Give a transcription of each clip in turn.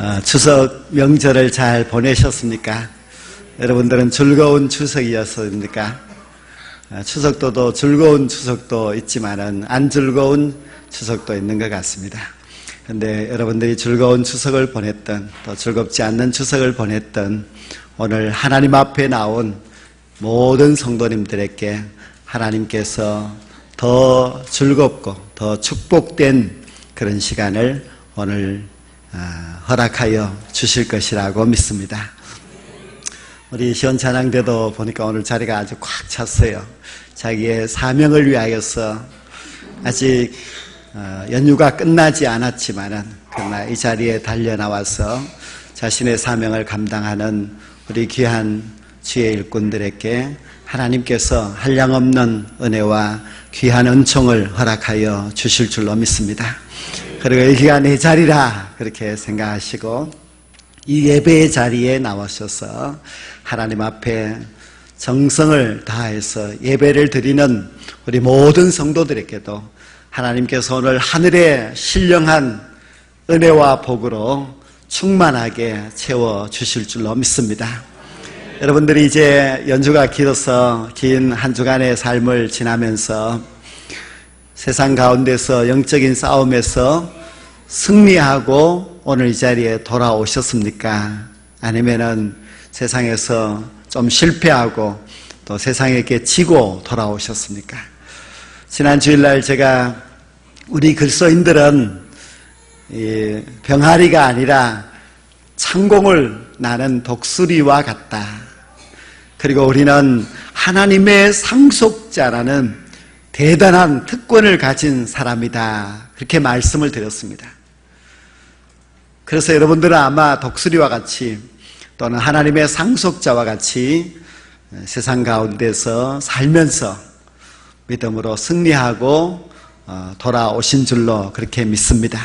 어, 추석 명절을 잘 보내셨습니까? 여러분들은 즐거운 추석이었습니까? 어, 추석도도 즐거운 추석도 있지만은 안 즐거운 추석도 있는 것 같습니다. 근데 여러분들이 즐거운 추석을 보냈던 또 즐겁지 않는 추석을 보냈던 오늘 하나님 앞에 나온 모든 성도님들에게 하나님께서 더 즐겁고 더 축복된 그런 시간을 오늘 아, 허락하여 주실 것이라고 믿습니다. 우리 시원찬양대도 보니까 오늘 자리가 아주 꽉 찼어요. 자기의 사명을 위하여서 아직 어, 연휴가 끝나지 않았지만은 그러나 이 자리에 달려 나와서 자신의 사명을 감당하는 우리 귀한 주의 일꾼들에게 하나님께서 한량없는 은혜와 귀한 은총을 허락하여 주실 줄로 믿습니다. 그리고 여기가 내 자리라 그렇게 생각하시고 이 예배의 자리에 나와셔서 하나님 앞에 정성을 다해서 예배를 드리는 우리 모든 성도들에게도 하나님께서 오늘 하늘의 신령한 은혜와 복으로 충만하게 채워 주실 줄로 믿습니다. 여러분들이 이제 연주가 길어서 긴 한 주간의 삶을 지나면서 세상 가운데서 영적인 싸움에서 승리하고 오늘 이 자리에 돌아오셨습니까? 아니면은 세상에서 좀 실패하고 또 세상에게 지고 돌아오셨습니까? 지난 주일날 제가 우리 글소인들은 병아리가 아니라 창공을 나는 독수리와 같다. 그리고 우리는 하나님의 상속자라는 대단한 특권을 가진 사람이다. 그렇게 말씀을 드렸습니다. 그래서 여러분들은 아마 독수리와 같이 또는 하나님의 상속자와 같이 세상 가운데서 살면서 믿음으로 승리하고 어, 돌아오신 줄로 그렇게 믿습니다.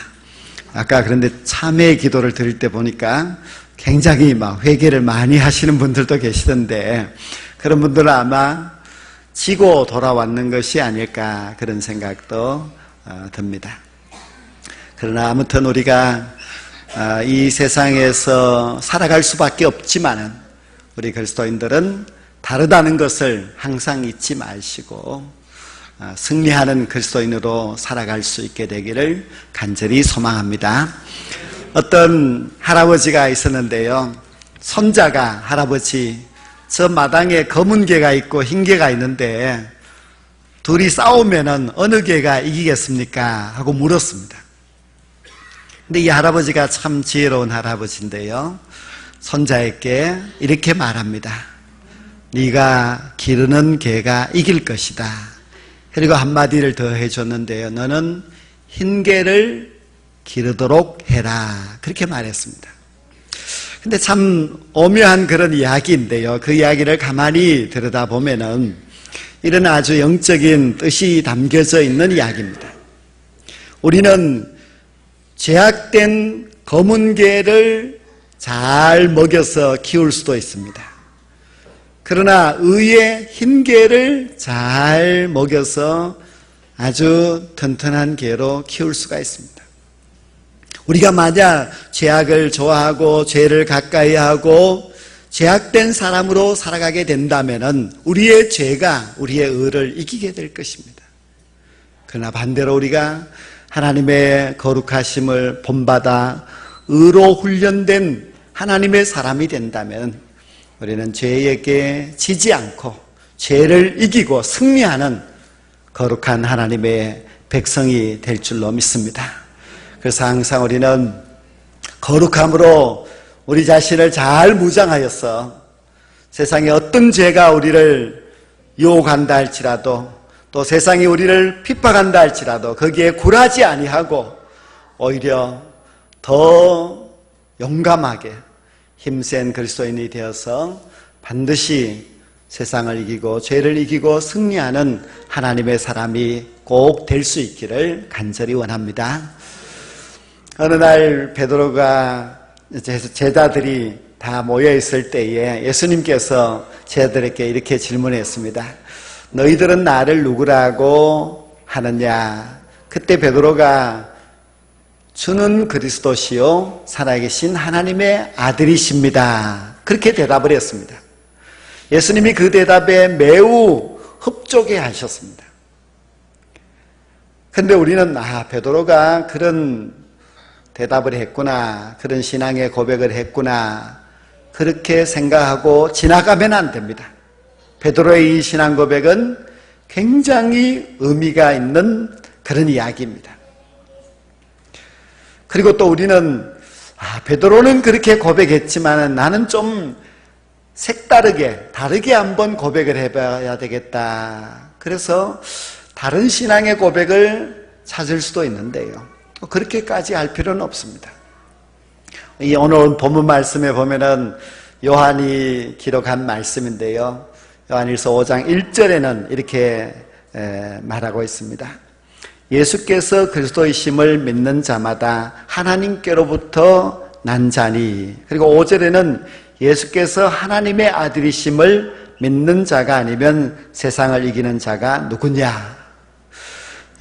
아까 그런데 참회의 기도를 드릴 때 보니까 굉장히 막 회개를 많이 하시는 분들도 계시던데 그런 분들은 아마 지고 돌아왔는 것이 아닐까 그런 생각도 어, 듭니다. 그러나 아무튼 우리가 아, 이 세상에서 살아갈 수밖에 없지만은 우리 그리스도인들은 다르다는 것을 항상 잊지 마시고 아, 승리하는 그리스도인으로 살아갈 수 있게 되기를 간절히 소망합니다. 어떤 할아버지가 있었는데요. 손자가 할아버지 저 마당에 검은 개가 있고 흰 개가 있는데 둘이 싸우면은 어느 개가 이기겠습니까? 하고 물었습니다. 근데 이 할아버지가 참 지혜로운 할아버지인데요. 손자에게 이렇게 말합니다. 네가 기르는 개가 이길 것이다. 그리고 한마디를 더 해줬는데요. 너는 흰 개를 기르도록 해라. 그렇게 말했습니다. 근데 참 오묘한 그런 이야기인데요. 그 이야기를 가만히 들여다보면은 이런 아주 영적인 뜻이 담겨져 있는 이야기입니다. 우리는 제약된 검은 개를 잘 먹여서 키울 수도 있습니다. 그러나 의의 흰 개를 잘 먹여서 아주 튼튼한 개로 키울 수가 있습니다. 우리가 만약 죄악을 좋아하고 죄를 가까이 하고 죄악된 사람으로 살아가게 된다면 우리의 죄가 우리의 의를 이기게 될 것입니다. 그러나 반대로 우리가 하나님의 거룩하심을 본받아 의로 훈련된 하나님의 사람이 된다면 우리는 죄에게 지지 않고 죄를 이기고 승리하는 거룩한 하나님의 백성이 될 줄로 믿습니다. 그래서 항상 우리는 거룩함으로 우리 자신을 잘 무장하여서 세상에 어떤 죄가 우리를 유혹한다 할지라도 또 세상이 우리를 핍박한다 할지라도 거기에 굴하지 아니하고 오히려 더 용감하게 힘센 그리스도인이 되어서 반드시 세상을 이기고 죄를 이기고 승리하는 하나님의 사람이 꼭 될 수 있기를 간절히 원합니다. 어느 날 베드로가 제자들이 다 모여 있을 때에 예수님께서 제자들에게 이렇게 질문했습니다. 너희들은 나를 누구라고 하느냐? 그때 베드로가 주는 그리스도시요 살아계신 하나님의 아들이십니다. 그렇게 대답을 했습니다. 예수님이 그 대답에 매우 흡족해 하셨습니다. 근데 우리는 아 베드로가 그런 대답을 했구나. 그런 신앙의 고백을 했구나. 그렇게 생각하고 지나가면 안 됩니다. 베드로의 이 신앙 고백은 굉장히 의미가 있는 그런 이야기입니다. 그리고 또 우리는 아, 베드로는 그렇게 고백했지만 나는 좀 색다르게 다르게 한번 고백을 해봐야 되겠다. 그래서 다른 신앙의 고백을 찾을 수도 있는데요. 그렇게까지 할 필요는 없습니다. 이 오늘 본문 말씀에 보면은 요한이 기록한 말씀인데요. 요한일서 5장 1절에는 이렇게 말하고 있습니다. 예수께서 그리스도이심을 믿는 자마다 하나님께로부터 난 자니 그리고 5절에는 예수께서 하나님의 아들이심을 믿는 자가 아니면 세상을 이기는 자가 누구냐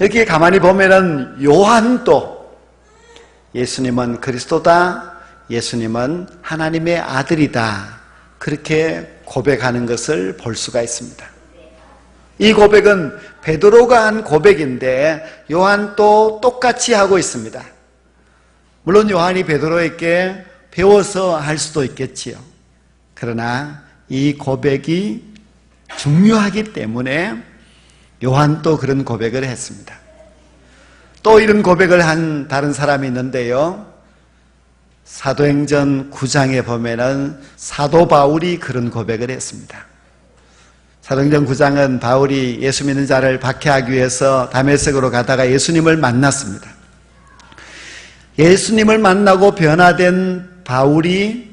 여기 가만히 보면은 요한도 예수님은 그리스도다. 예수님은 하나님의 아들이다. 그렇게 고백하는 것을 볼 수가 있습니다. 이 고백은 베드로가 한 고백인데 요한도 똑같이 하고 있습니다. 물론 요한이 베드로에게 배워서 할 수도 있겠지요. 그러나 이 고백이 중요하기 때문에 요한도 그런 고백을 했습니다. 또 이런 고백을 한 다른 사람이 있는데요. 사도행전 9장에 보면은 사도 바울이 그런 고백을 했습니다. 사도행전 9장은 바울이 예수 믿는 자를 박해하기 위해서 다메섹으로 가다가 예수님을 만났습니다. 예수님을 만나고 변화된 바울이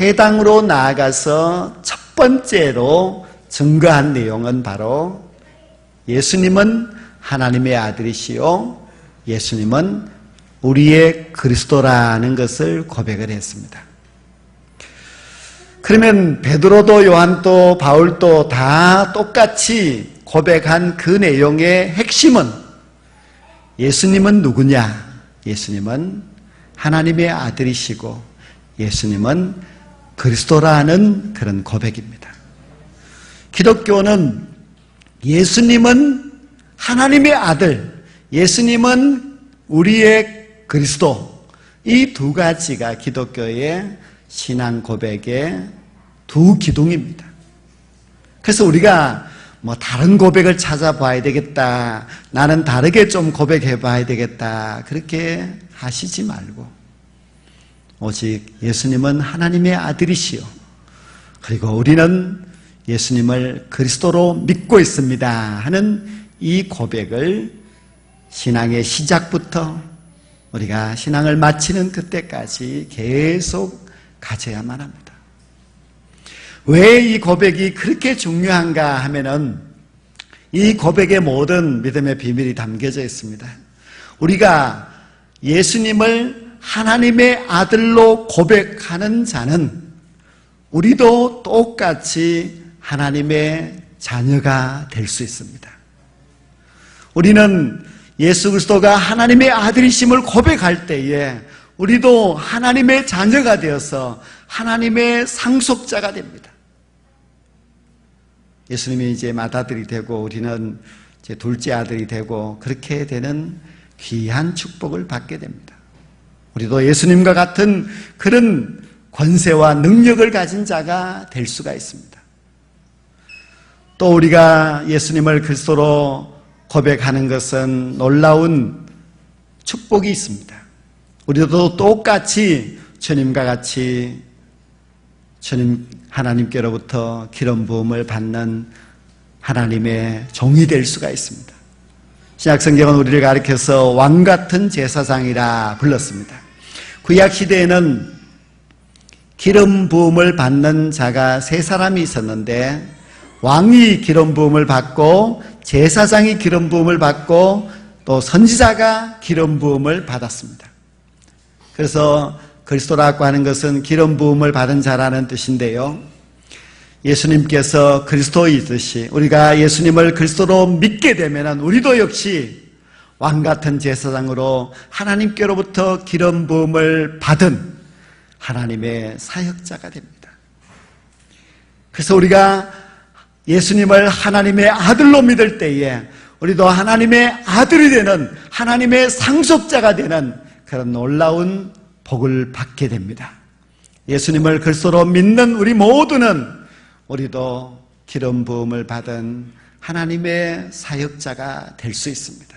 회당으로 나아가서 첫 번째로 증거한 내용은 바로 예수님은 하나님의 아들이시요. 예수님은 우리의 그리스도라는 것을 고백을 했습니다. 그러면 베드로도 요한도 바울도 다 똑같이 고백한 그 내용의 핵심은 예수님은 누구냐? 예수님은 하나님의 아들이시고 예수님은 그리스도라는 그런 고백입니다. 기독교는 예수님은 하나님의 아들, 예수님은 우리의 그리스도. 이 두 가지가 기독교의 신앙 고백의 두 기둥입니다. 그래서 우리가 뭐 다른 고백을 찾아봐야 되겠다. 나는 다르게 좀 고백해 봐야 되겠다. 그렇게 하시지 말고. 오직 예수님은 하나님의 아들이시요. 그리고 우리는 예수님을 그리스도로 믿고 있습니다 하는 이 고백을 신앙의 시작부터 우리가 신앙을 마치는 그때까지 계속 가져야만 합니다. 왜 이 고백이 그렇게 중요한가 하면은 이 고백의 모든 믿음의 비밀이 담겨져 있습니다. 우리가 예수님을 하나님의 아들로 고백하는 자는 우리도 똑같이 하나님의 자녀가 될 수 있습니다. 우리는 예수 그리스도가 하나님의 아들이심을 고백할 때에 우리도 하나님의 자녀가 되어서 하나님의 상속자가 됩니다. 예수님이 이제 맏아들이 되고 우리는 이제 둘째 아들이 되고 그렇게 되는 귀한 축복을 받게 됩니다. 우리도 예수님과 같은 그런 권세와 능력을 가진 자가 될 수가 있습니다. 또 우리가 예수님을 그리스도로 고백하는 것은 놀라운 축복이 있습니다. 우리도 똑같이 주님과 같이 주님 하나님께로부터 기름 부음을 받는 하나님의 종이 될 수가 있습니다. 신약 성경은 우리를 가리켜서 왕 같은 제사장이라 불렀습니다. 구약 시대에는 기름 부음을 받는 자가 세 사람이 있었는데 왕이 기름 부음을 받고 제사장이 기름 부음을 받고 또 선지자가 기름 부음을 받았습니다. 그래서 그리스도라고 하는 것은 기름 부음을 받은 자라는 뜻인데요. 예수님께서 그리스도이듯이 우리가 예수님을 그리스도로 믿게 되면 우리도 역시 왕 같은 제사장으로 하나님께로부터 기름 부음을 받은 하나님의 사역자가 됩니다. 그래서 우리가 예수님을 하나님의 아들로 믿을 때에 우리도 하나님의 아들이 되는 하나님의 상속자가 되는 그런 놀라운 복을 받게 됩니다. 예수님을 그리스도로 믿는 우리 모두는 우리도 기름 부음을 받은 하나님의 사역자가 될 수 있습니다.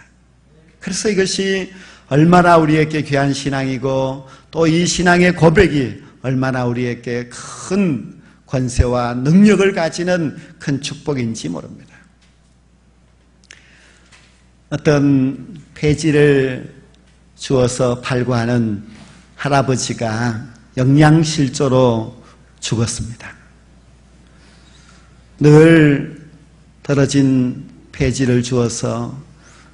그래서 이것이 얼마나 우리에게 귀한 신앙이고 또 이 신앙의 고백이 얼마나 우리에게 큰 권세와 능력을 가지는 큰 축복인지 모릅니다. 어떤 폐지를 주어서 팔고 하는 할아버지가 영양실조로 죽었습니다. 늘 떨어진 폐지를 주어서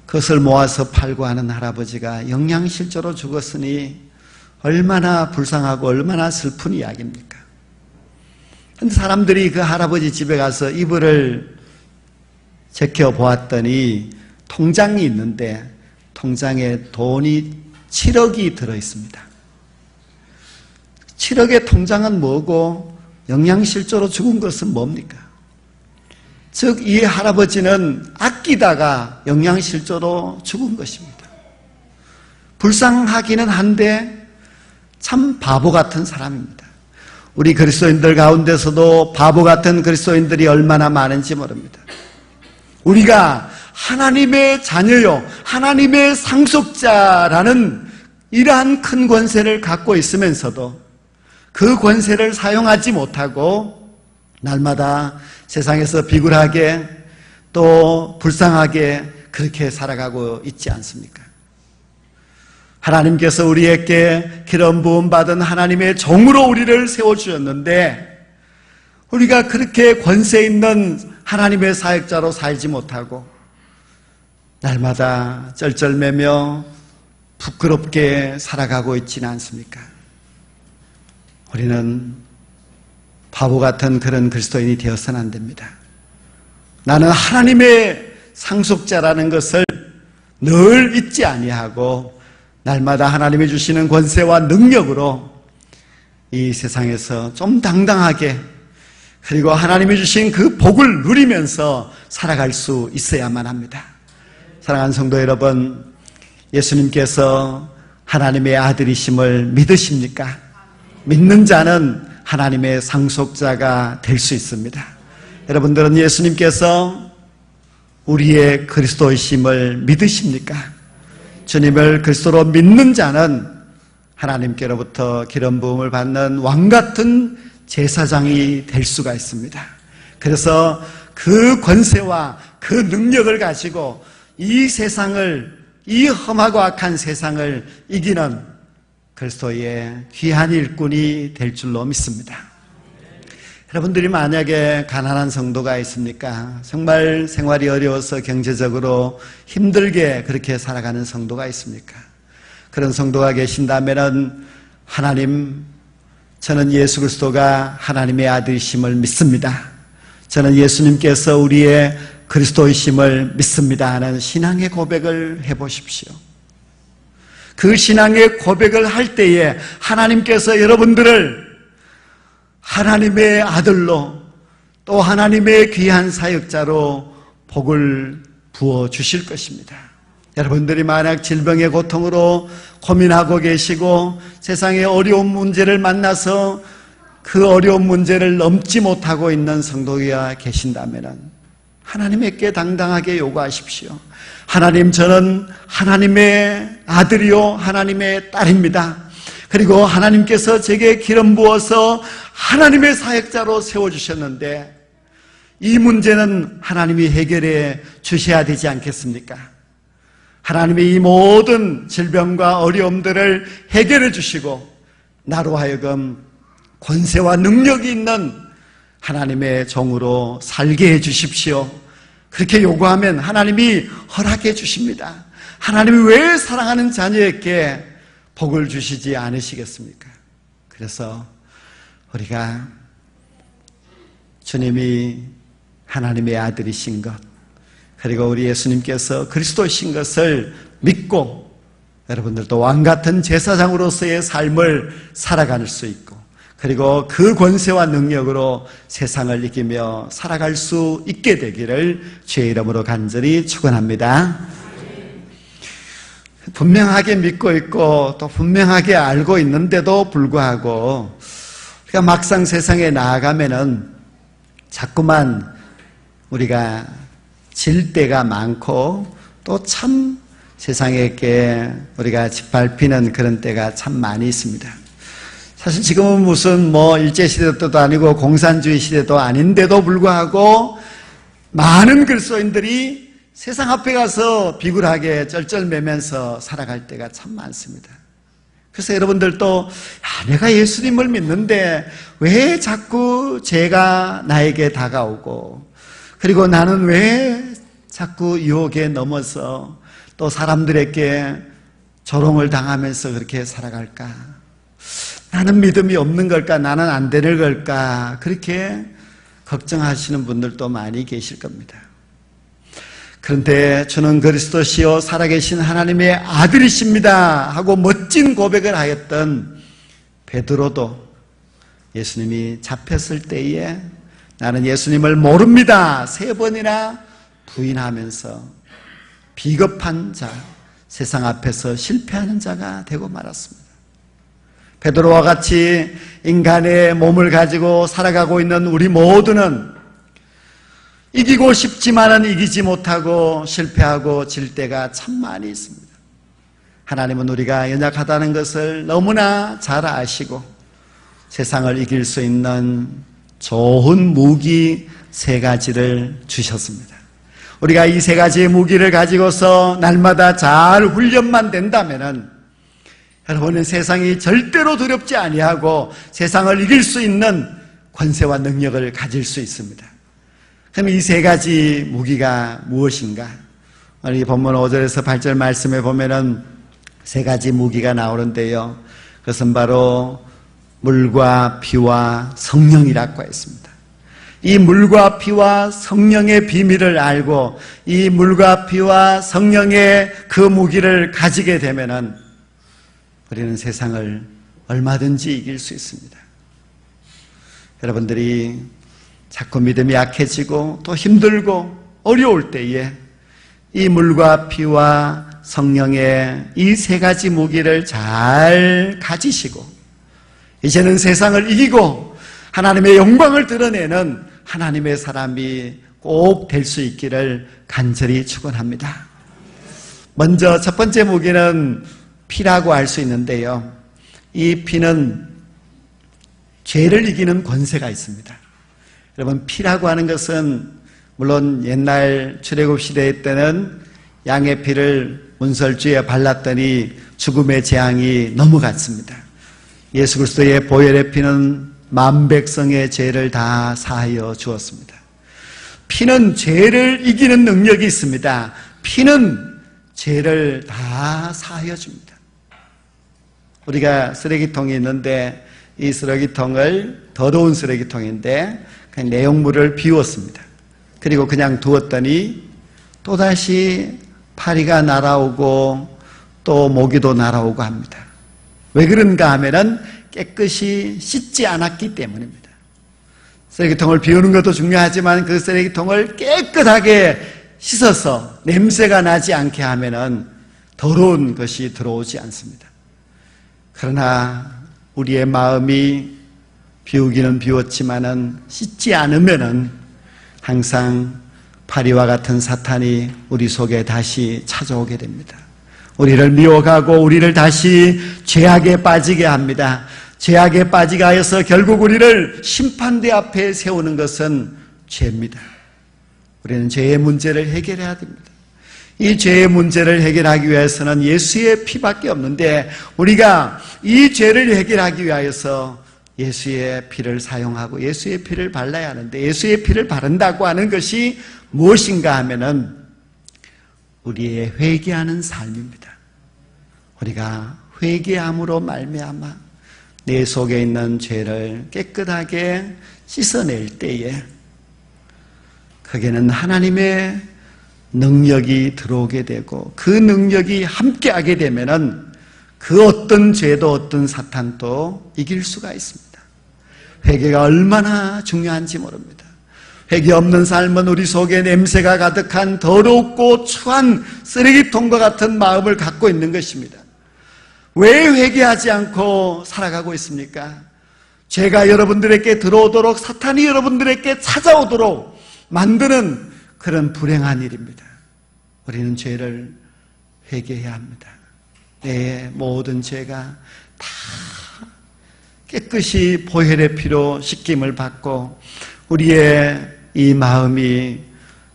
그것을 모아서 팔고 하는 할아버지가 영양실조로 죽었으니 얼마나 불쌍하고 얼마나 슬픈 이야기입니까? 근데 사람들이 그 할아버지 집에 가서 이불을 제껴보았더니 통장이 있는데 통장에 돈이 7억이 들어 있습니다. 7억의 통장은 뭐고 영양실조로 죽은 것은 뭡니까? 즉, 이 할아버지는 아끼다가 영양실조로 죽은 것입니다. 불쌍하기는 한데 참 바보 같은 사람입니다. 우리 그리스도인들 가운데서도 바보 같은 그리스도인들이 얼마나 많은지 모릅니다. 우리가 하나님의 자녀요, 하나님의 상속자라는 이러한 큰 권세를 갖고 있으면서도 그 권세를 사용하지 못하고 날마다 세상에서 비굴하게 또 불쌍하게 그렇게 살아가고 있지 않습니까? 하나님께서 우리에게 기름 부음 받은 하나님의 종으로 우리를 세워 주셨는데 우리가 그렇게 권세 있는 하나님의 사역자로 살지 못하고 날마다 쩔쩔매며 부끄럽게 살아가고 있지는 않습니까? 우리는 바보 같은 그런 그리스도인이 되어서는 안 됩니다. 나는 하나님의 상속자라는 것을 늘 잊지 아니하고 날마다 하나님이 주시는 권세와 능력으로 이 세상에서 좀 당당하게 그리고 하나님이 주신 그 복을 누리면서 살아갈 수 있어야만 합니다. 사랑하는 성도 여러분, 예수님께서 하나님의 아들이심을 믿으십니까? 믿는 자는 하나님의 상속자가 될 수 있습니다. 여러분들은 예수님께서 우리의 그리스도이심을 믿으십니까? 주님을 그리스도로 믿는 자는 하나님께로부터 기름 부음을 받는 왕 같은 제사장이 될 수가 있습니다. 그래서 그 권세와 그 능력을 가지고 이 세상을 이 험하고 악한 세상을 이기는 그리스도의 귀한 일꾼이 될 줄로 믿습니다. 여러분들이 만약에 가난한 성도가 있습니까? 정말 생활이 어려워서 경제적으로 힘들게 그렇게 살아가는 성도가 있습니까? 그런 성도가 계신다면 하나님, 저는 예수 그리스도가 하나님의 아들이심을 믿습니다. 저는 예수님께서 우리의 그리스도이심을 믿습니다 하는 신앙의 고백을 해보십시오. 그 신앙의 고백을 할 때에 하나님께서 여러분들을 하나님의 아들로 또 하나님의 귀한 사역자로 복을 부어 주실 것입니다. 여러분들이 만약 질병의 고통으로 고민하고 계시고 세상의 어려운 문제를 만나서 그 어려운 문제를 넘지 못하고 있는 성도가 계신다면 하나님에게 당당하게 요구하십시오. 하나님, 저는 하나님의 아들이요, 하나님의 딸입니다. 그리고 하나님께서 제게 기름 부어서 하나님의 사역자로 세워주셨는데, 이 문제는 하나님이 해결해 주셔야 되지 않겠습니까? 하나님이 이 모든 질병과 어려움들을 해결해 주시고, 나로 하여금 권세와 능력이 있는 하나님의 종으로 살게 해 주십시오. 그렇게 요구하면 하나님이 허락해 주십니다. 하나님이 왜 사랑하는 자녀에게 복을 주시지 않으시겠습니까? 그래서 우리가 주님이 하나님의 아들이신 것, 그리고 우리 예수님께서 그리스도신 것을 믿고 여러분들도 왕 같은 제사장으로서의 삶을 살아갈 수 있고 그리고 그 권세와 능력으로 세상을 이기며 살아갈 수 있게 되기를 주의 이름으로 간절히 축원합니다. 분명하게 믿고 있고 또 분명하게 알고 있는데도 불구하고 우리가 막상 세상에 나아가면은 자꾸만 우리가 질 때가 많고 또 참 세상에게 우리가 짓밟히는 그런 때가 참 많이 있습니다. 사실 지금은 무슨 뭐 일제시대도 아니고 공산주의 시대도 아닌데도 불구하고 많은 그리스도인들이 세상 앞에 가서 비굴하게 쩔쩔매면서 살아갈 때가 참 많습니다. 그래서 여러분들도 야, 내가 예수님을 믿는데 왜 자꾸 죄가 나에게 다가오고 그리고 나는 왜 자꾸 유혹에 넘어서 또 사람들에게 조롱을 당하면서 그렇게 살아갈까? 나는 믿음이 없는 걸까? 나는 안 되는 걸까? 그렇게 걱정하시는 분들도 많이 계실 겁니다. 그런데 저는 그리스도시요 살아계신 하나님의 아들이십니다 하고 멋진 고백을 하였던 베드로도 예수님이 잡혔을 때에 나는 예수님을 모릅니다 세 번이나 부인하면서 비겁한 자, 세상 앞에서 실패하는 자가 되고 말았습니다. 베드로와 같이 인간의 몸을 가지고 살아가고 있는 우리 모두는 이기고 싶지만은 이기지 못하고 실패하고 질 때가 참 많이 있습니다. 하나님은 우리가 연약하다는 것을 너무나 잘 아시고 세상을 이길 수 있는 좋은 무기 세 가지를 주셨습니다. 우리가 이 세 가지의 무기를 가지고서 날마다 잘 훈련만 된다면은 여러분은 세상이 절대로 두렵지 아니하고 세상을 이길 수 있는 권세와 능력을 가질 수 있습니다. 그럼 이 세 가지 무기가 무엇인가? 우리 본문 5절에서 8절 말씀에 보면은 세 가지 무기가 나오는데요. 그것은 바로 물과 피와 성령이라고 했습니다. 이 물과 피와 성령의 비밀을 알고 이 물과 피와 성령의 그 무기를 가지게 되면은 우리는 세상을 얼마든지 이길 수 있습니다. 여러분들이 자꾸 믿음이 약해지고 또 힘들고 어려울 때에 이 물과 피와 성령의 이 세 가지 무기를 잘 가지시고 이제는 세상을 이기고 하나님의 영광을 드러내는 하나님의 사람이 꼭 될 수 있기를 간절히 축원합니다. 먼저 첫 번째 무기는 피라고 할 수 있는데요. 이 피는 죄를 이기는 권세가 있습니다. 여러분 피라고 하는 것은 물론 옛날 출애굽 시대 때는 양의 피를 문설주에 발랐더니 죽음의 재앙이 넘어갔습니다. 예수 그리스도의 보혈의 피는 만 백성의 죄를 다 사하여 주었습니다. 피는 죄를 이기는 능력이 있습니다. 피는 죄를 다 사하여 줍니다. 우리가 쓰레기통이 있는데 이 쓰레기통을 더러운 쓰레기통인데 내용물을 비웠습니다. 그리고 그냥 두었더니 또다시 파리가 날아오고 또 모기도 날아오고 합니다. 왜 그런가 하면은 깨끗이 씻지 않았기 때문입니다. 쓰레기통을 비우는 것도 중요하지만 그 쓰레기통을 깨끗하게 씻어서 냄새가 나지 않게 하면은 더러운 것이 들어오지 않습니다. 그러나 우리의 마음이 비우기는 비웠지만은 씻지 않으면은 항상 파리와 같은 사탄이 우리 속에 다시 찾아오게 됩니다. 우리를 미워가고 우리를 다시 죄악에 빠지게 합니다. 죄악에 빠지게 하여서 결국 우리를 심판대 앞에 세우는 것은 죄입니다. 우리는 죄의 문제를 해결해야 됩니다. 이 죄의 문제를 해결하기 위해서는 예수의 피밖에 없는데 우리가 이 죄를 해결하기 위하여서 예수의 피를 사용하고 예수의 피를 발라야 하는데 예수의 피를 바른다고 하는 것이 무엇인가 하면은 우리의 회개하는 삶입니다. 우리가 회개함으로 말미암아 내 속에 있는 죄를 깨끗하게 씻어낼 때에 그게는 하나님의 능력이 들어오게 되고 그 능력이 함께하게 되면은 그 어떤 죄도 어떤 사탄도 이길 수가 있습니다. 회개가 얼마나 중요한지 모릅니다. 회개 없는 삶은 우리 속에 냄새가 가득한 더럽고 추한 쓰레기통과 같은 마음을 갖고 있는 것입니다. 왜 회개하지 않고 살아가고 있습니까? 죄가 여러분들에게 들어오도록 사탄이 여러분들에게 찾아오도록 만드는 그런 불행한 일입니다. 우리는 죄를 회개해야 합니다. 내 모든 죄가 다 깨끗이 보혈의 피로 씻김을 받고 우리의 이 마음이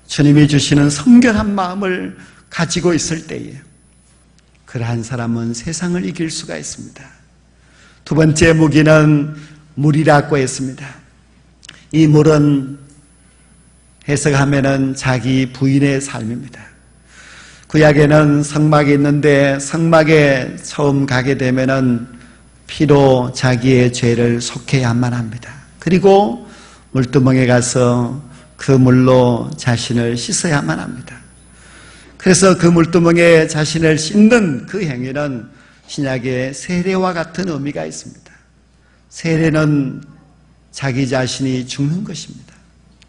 주님이 주시는 성결한 마음을 가지고 있을 때에 그러한 사람은 세상을 이길 수가 있습니다. 두 번째 무기는 물이라고 했습니다. 이 물은 해석하면은 자기 부인의 삶입니다. 구약에는 성막이 있는데 성막에 처음 가게 되면은 피로 자기의 죄를 속해야만 합니다. 그리고 물두멍에 가서 그 물로 자신을 씻어야만 합니다. 그래서 그 물두멍에 자신을 씻는 그 행위는 신약의 세례와 같은 의미가 있습니다. 세례는 자기 자신이 죽는 것입니다.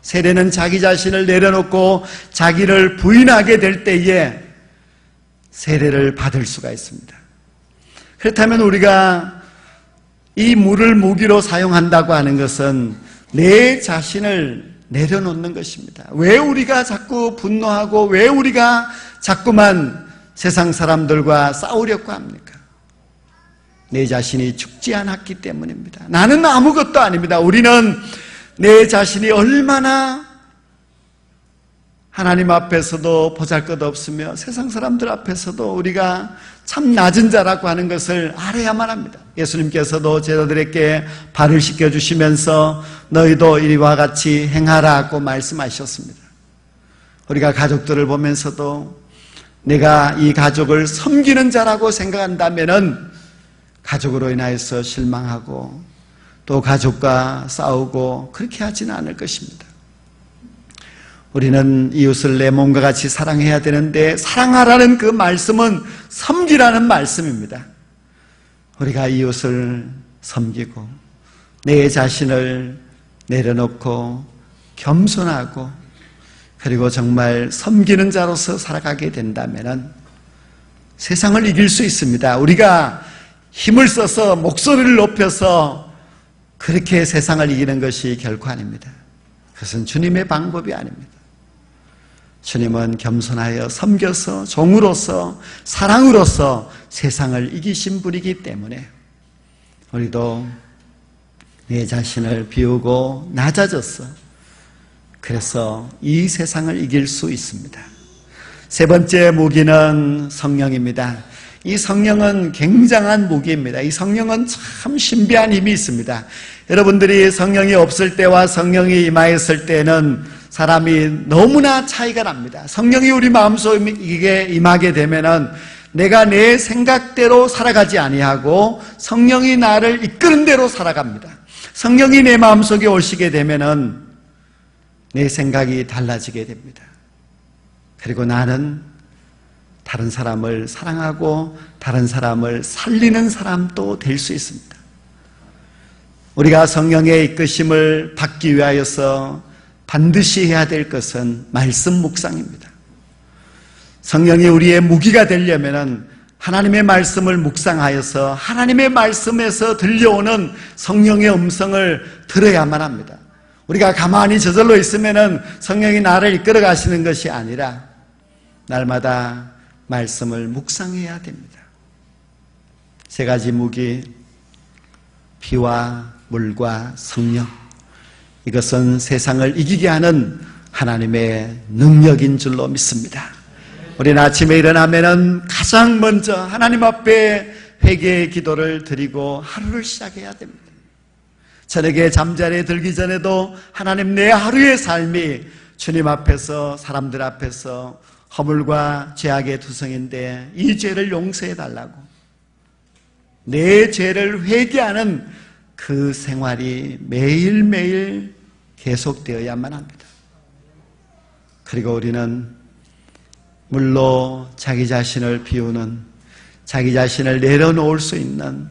세례는 자기 자신을 내려놓고 자기를 부인하게 될 때에 세례를 받을 수가 있습니다. 그렇다면 우리가 이 물을 무기로 사용한다고 하는 것은 내 자신을 내려놓는 것입니다. 왜 우리가 자꾸 분노하고 왜 우리가 자꾸만 세상 사람들과 싸우려고 합니까? 내 자신이 죽지 않았기 때문입니다. 나는 아무것도 아닙니다. 우리는 내 자신이 얼마나 하나님 앞에서도 보잘 것 없으며 세상 사람들 앞에서도 우리가 참 낮은 자라고 하는 것을 알아야만 합니다. 예수님께서도 제자들에게 발을 씻겨주시면서 너희도 이와 같이 행하라고 말씀하셨습니다. 우리가 가족들을 보면서도 내가 이 가족을 섬기는 자라고 생각한다면 가족으로 인하여서 실망하고 또 가족과 싸우고 그렇게 하지는 않을 것입니다. 우리는 이웃을 내 몸과 같이 사랑해야 되는데 사랑하라는 그 말씀은 섬기라는 말씀입니다. 우리가 이웃을 섬기고 내 자신을 내려놓고 겸손하고 그리고 정말 섬기는 자로서 살아가게 된다면 세상을 이길 수 있습니다. 우리가 힘을 써서 목소리를 높여서 그렇게 세상을 이기는 것이 결코 아닙니다. 그것은 주님의 방법이 아닙니다. 주님은 겸손하여 섬겨서 종으로서 사랑으로서 세상을 이기신 분이기 때문에 우리도 내 자신을 비우고 낮아졌어. 그래서 이 세상을 이길 수 있습니다. 세 번째 무기는 성령입니다. 이 성령은 굉장한 무기입니다. 이 성령은 참 신비한 힘이 있습니다. 여러분들이 성령이 없을 때와 성령이 임하였을 때는 사람이 너무나 차이가 납니다. 성령이 우리 마음속에 임하게 되면은 내가 내 생각대로 살아가지 아니하고 성령이 나를 이끄는 대로 살아갑니다. 성령이 내 마음속에 오시게 되면은 내 생각이 달라지게 됩니다. 그리고 나는 다른 사람을 사랑하고 다른 사람을 살리는 사람도 될 수 있습니다. 우리가 성령의 이끄심을 받기 위하여서 반드시 해야 될 것은 말씀 묵상입니다. 성령이 우리의 무기가 되려면 하나님의 말씀을 묵상하여서 하나님의 말씀에서 들려오는 성령의 음성을 들어야만 합니다. 우리가 가만히 저절로 있으면 성령이 나를 이끌어 가시는 것이 아니라 날마다 말씀을 묵상해야 됩니다. 세 가지 무기, 피와 물과 성령. 이것은 세상을 이기게 하는 하나님의 능력인 줄로 믿습니다. 우리는 아침에 일어나면 가장 먼저 하나님 앞에 회개의 기도를 드리고 하루를 시작해야 됩니다. 저녁에 잠자리에 들기 전에도 하나님 내 하루의 삶이 주님 앞에서 사람들 앞에서 허물과 죄악의 투성인데 이 죄를 용서해 달라고 내 죄를 회개하는 그 생활이 매일매일 계속되어야만 합니다. 그리고 우리는 물로 자기 자신을 비우는 자기 자신을 내려놓을 수 있는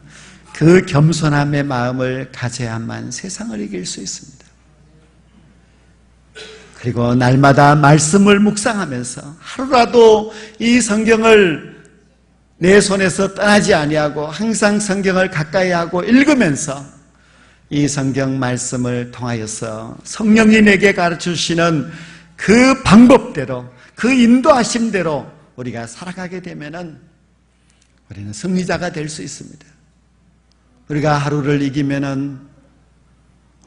그 겸손함의 마음을 가져야만 세상을 이길 수 있습니다. 그리고 날마다 말씀을 묵상하면서 하루라도 이 성경을 내 손에서 떠나지 아니하고 항상 성경을 가까이 하고 읽으면서 이 성경 말씀을 통하여서 성령이 내게 가르쳐 주시는 그 방법대로 그 인도하심대로 우리가 살아가게 되면은 우리는 승리자가 될 수 있습니다. 우리가 하루를 이기면은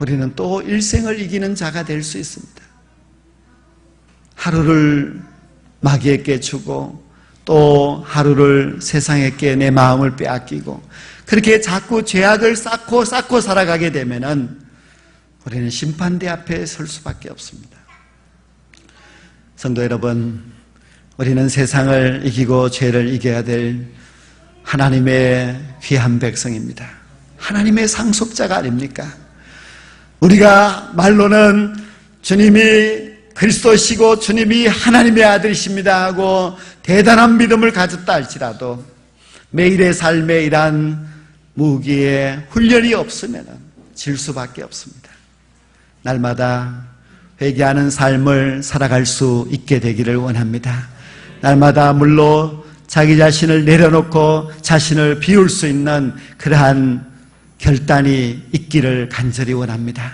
우리는 또 일생을 이기는 자가 될 수 있습니다. 하루를 마귀에게 주고 또 하루를 세상에게 내 마음을 빼앗기고 그렇게 자꾸 죄악을 쌓고 쌓고 살아가게 되면은 우리는 심판대 앞에 설 수밖에 없습니다. 성도 여러분, 우리는 세상을 이기고 죄를 이겨야 될 하나님의 귀한 백성입니다. 하나님의 상속자가 아닙니까? 우리가 말로는 주님이 그리스도시고 주님이 하나님의 아들이십니다 하고 대단한 믿음을 가졌다 할지라도 매일의 삶에 이러한 무기에 훈련이 없으면 질 수밖에 없습니다. 날마다 회개하는 삶을 살아갈 수 있게 되기를 원합니다. 날마다 물로 자기 자신을 내려놓고 자신을 비울 수 있는 그러한 결단이 있기를 간절히 원합니다.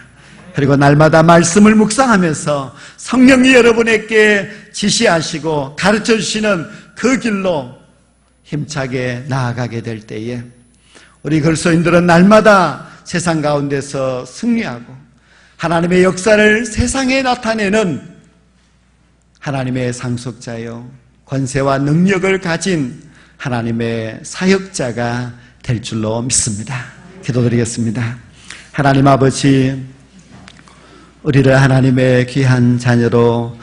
그리고 날마다 말씀을 묵상하면서 성령이 여러분에게 지시하시고 가르쳐 주시는 그 길로 힘차게 나아가게 될 때에 우리 그리스도인들은 날마다 세상 가운데서 승리하고 하나님의 역사를 세상에 나타내는 하나님의 상속자요 권세와 능력을 가진 하나님의 사역자가 될 줄로 믿습니다. 기도드리겠습니다. 하나님 아버지 우리를 하나님의 귀한 자녀로